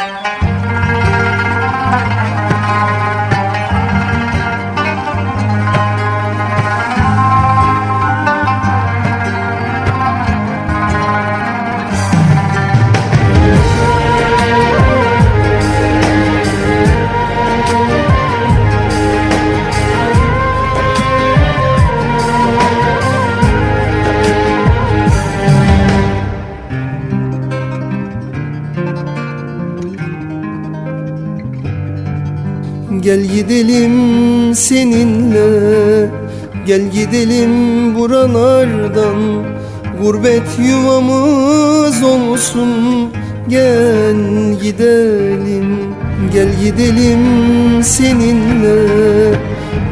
Bye. Gel gidelim seninle Gel gidelim buralardan. Gurbet yuvamız olsun Gel gidelim. Gel gidelim seninle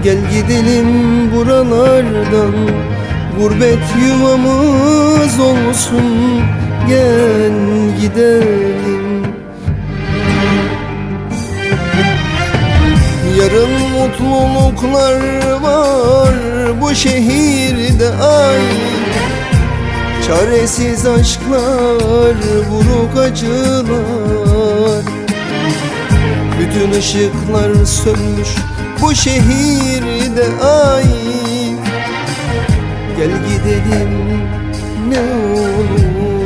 Gel gidelim buralardan. Gurbet yuvamız olsun Gel gidelim Yarın mutluluklar var bu şehirde ay. Çaresiz aşklar, buruk acılar. Bütün ışıklar sönmüş bu şehirde ay. Gel gidelim ne olur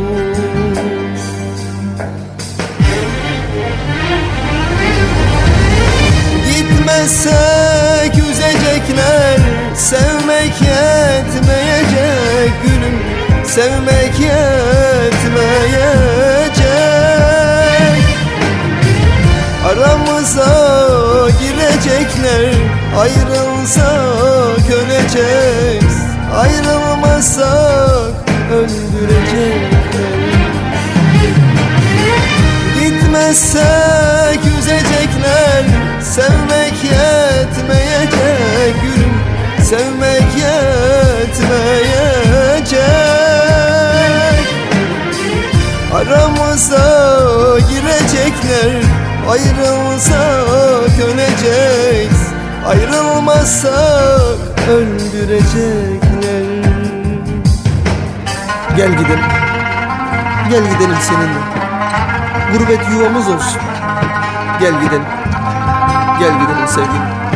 Gitmezsek üzecekler Sevmek yetmeyecek gülüm. Sevmek yetmeyecek. Aramıza girecekler Ayrılsak öleceğiz Ayrılmazsak öldürecekler. Gitmezsek Sevmek yetmeyecek gülüm. Sevmek yetmeyecek. Aramıza girecekler Ayrılsak öleceğiz Ayrılmazsak öldürecekler. Gel gidelim. Gel gidelim seninle. Gurbet yuvamız olsun. Gel gidelim Gel gidelim sevgilim